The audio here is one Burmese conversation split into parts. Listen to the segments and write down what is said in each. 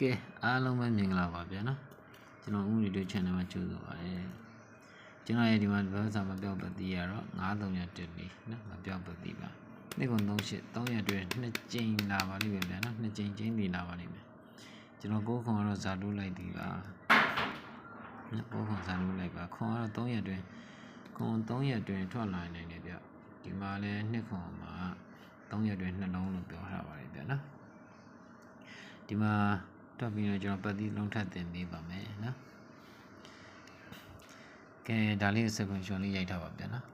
ကဲအားလုံးပဲမင်္ဂလာပါဗျာနော်ကျွန်တော်ဦးရီတို့ channel မှာကြိုဆိုပါရစေကျွန်တော်ရဲ့ဒီမှာဘယ်စာမပြောက်ပတိရတော့9300နေနော်မပြောက်ပတိပါနေ့ကုန်38 300အတွင်းနှစ်ကြိမ်လာပါလိမ့်မယ်ဗျာနော်နှစ်ကြိမ်ကျင်းတည်လာပါလိမ့်မယ်ကျွန်တော်ကိုးခွန်ကတော့ဇာတိုးလိုက်ပြီပါနော်ကိုးခွန်ဇာတိုးလိုက်ပါခွန်ကတော့300အတွင်းခွန်300အတွင်းထွက်လာနိုင်တယ်ဗျဒီမှာလဲနှစ်ခွန်မှာ300အတွင်းနှလုံးလို့ပြောထားပါတယ်ဗျာနော်ဒီမှာ တွက်ပြီးတော့ကျွန်တော်ပတ်သီးလုံးထပ်တင်ပေးပါမယ်နော်ကဲဒါလေးစကွန်ရှွန်လေးရိုက်ထားပါဗျာနော်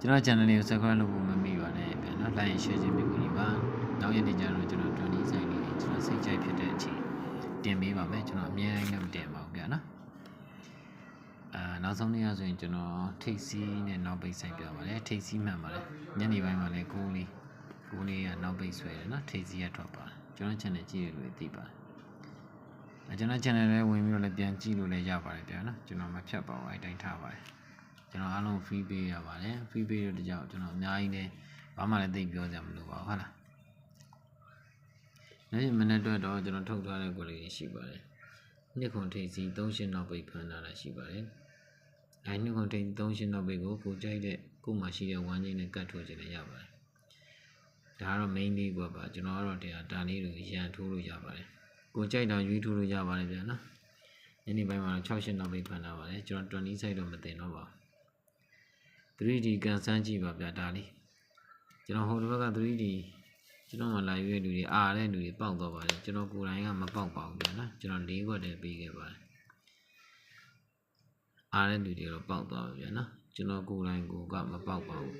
ကျွန်တော် channel လေးကို subscribe လုပ်ဖို့မမေ့ပါနဲ့ဗျာနော် like share ခြင်းပြုလို့ပါနောက်ရက်နေ့ကျတော့ကျွန်တော်20ဆိုင်လေးကျွန်တော်စိတ်ကြိုက်ဖြစ်တဲ့အချိန်တင်ပေးပါမယ်ကျွန်တော်အများကြီးလည်းမတင်ပါဘူးဗျာနော်အာနောက်ဆုံးနေ့ရဆိုရင်ကျွန်တော်ထိတ်စီးနဲ့နောက်ပိတ်ဆိုင်ပြပါတယ်ထိတ်စီးမှန်ပါတယ်ညနေပိုင်းမှာလည်းကိုးလေး ကိုလေးကနောက်ပိတ်ဆွဲတယ်နော်ထိပ်စီးရထွက်ပါတယ်ကျွန်တော် channel ကြည့်ရလို့သိပါတယ်အဲကျွန်တော် channel လည်းဝင်ပြီးတော့လည်းပြန်ကြည့်လို့လည်းရပါတယ်ဗျာနော်ကျွန်တော်မဖြတ်ပါဘူးအဲတိုင်းထားပါတယ်ကျွန်တော်အားလုံး free ပေးရပါတယ် free ပေးရတဲ့ကြောင့်ကျွန်တော်အများကြီးလည်းဘာမှလည်းသိပြောစရာမလိုပါဘူးဟုတ်လားနေ့မနေ့တော့တော့ကျွန်တော်ထုတ်ထားတဲ့ကိုလေးရှိပါတယ်နှစ်ခွန်ထိပ်စီး38နောက်ပိတ်ဖန်ထားတာရှိပါတယ်အဲနှစ်ခွန်ထိပ်38နောက်ပိတ်ကိုကိုကြိုက်တဲ့ကိုမှရှိတဲ့ဝမ်းချင်းနဲ့ကတ်ထိုးခြင်းလည်းရပါတယ် ဒါကတော့ main လေးပေါ့ပါကျွန်တော်ကတော့တရားဒါလေးကိုရန်ထိုးလို့ရပါတယ်ကိုကြိုက်တာရွေးထိုးလို့ရပါတယ်ဗျာနော်ညနေပိုင်းမှာ6ရှင်းနောက်ပိတ်ဖန်တာပါတယ်ကျွန်တော်20 site တော့မတင်တော့ပါဘူး 3D ကန်ဆန်းကြည့်ပါဗျာဒါလေးကျွန်တော်ဟိုတစ်ဘက်က 3D ကျွန်တော်မှလာရွေးလူတွေအားတဲ့လူတွေပေါက်တော့ပါတယ်ကျွန်တော်ကိုယ်တိုင်ကမပေါက်ပါဘူးဗျာနော်ကျွန်တော်၄ခွက်တည်းပေးခဲ့ပါတယ်အားတဲ့လူတွေတော့ပေါက်သွားပါဗျာနော်ကျွန်တော်ကိုယ်တိုင်ကိုကမပေါက်ပါဘူး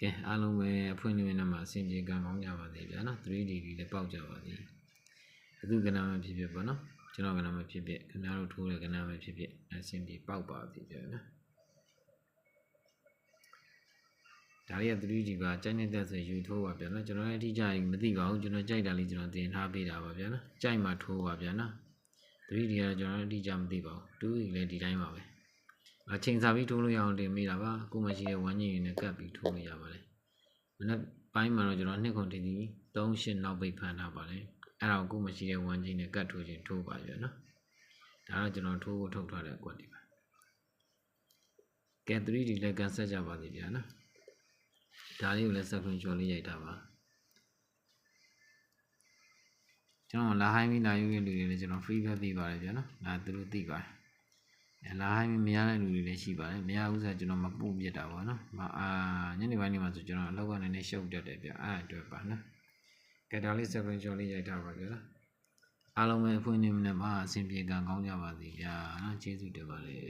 ကဲအားလုံးပဲအဖွင့်နေနေမှာအဆင်ပြေကံကောင်းကြပါသေးဗျာနော် 3D တွေလည်းပေါက်ကြပါသေးဘယ်သူကဏ္ဍမှာဖြစ်ဖြစ်ပေါ့နော်ကျွန်တော်ကဏ္ဍမှာဖြစ်ဖြစ်ခင်ဗျားတို့ထိုးတဲ့ကဏ္ဍမှာဖြစ်ဖြစ်အဆင်ပြေပေါက်ပါသေးဗျာနော်ဒါလေးက 3D ပါကြိုက်နေတဲ့ဆိုယူထိုးပါဗျာနော်ကျွန်တော်လည်းအထိကြရင်မသိပါဘူးကျွန်တော်ကြိုက်တာလေးကျွန်တော်တင်ထားပေးတာပါဗျာနော်ကြိုက်မှထိုးပါဗျာနော် 3D ကတော့ကျွန်တော်လည်းအထိကြမသိပါဘူး 2D လည်းဒီတိုင်းပါပဲ အချိန်စာပြီးထိုးလို့ရအောင်တင်မိတာပါကိုမရှိတဲ့ဝမ်းကြီးရင်းနဲ့ကပ်ပြီးထိုးလို့ရပါတယ်မနေ့ပိုင်းမှာတော့ကျွန်တော်နှစ်ခုတည်တည်3ရှင်းနောက်ပိတ်ဖန်ထားပါတယ်အဲ့ဒါကိုကိုမရှိတဲ့ဝမ်းကြီးနဲ့ကတ်ထိုးခြင်းထိုးပါပြနော်ဒါတော့ကျွန်တော်ထိုးဖို့ထုတ်ထားတဲ့အကွက်ဒီပါကဲ 3D လည်းကန်ဆက်ကြပါသေးဗျာနော်ဒါလေးကိုလည်း screenshot လေးရိုက်ထားပါကျွန်တော်လာဟိုင်းပြီးလာယူရလူတွေလည်းကျွန်တော် free ပဲပေးပါတယ်ဗျာနော်ဒါသူတို့သိပါတယ်အဲ လာဟိုင်းပြီးမရတဲ့လူတွေလည်းရှိပါတယ်မရဘူးဆိုကျွန်တော်မပို့ပြစ်တာပါနော်မအာညနေပိုင်းနေမှာဆိုကျွန်တော်အလောက်ကလည်းနည်းရှုပ်တတ်တယ်ဗျအဲ့အတွက်ပါနော်ကဲဒါလေး screenshot လေးရိုက်ထားပါကြလားအားလုံးပဲအဖွင့်နေမနဲ့ပါအဆင်ပြေကံကောင်းကြပါစေဗျာနော်ကျေးဇူးတင်ပါတယ်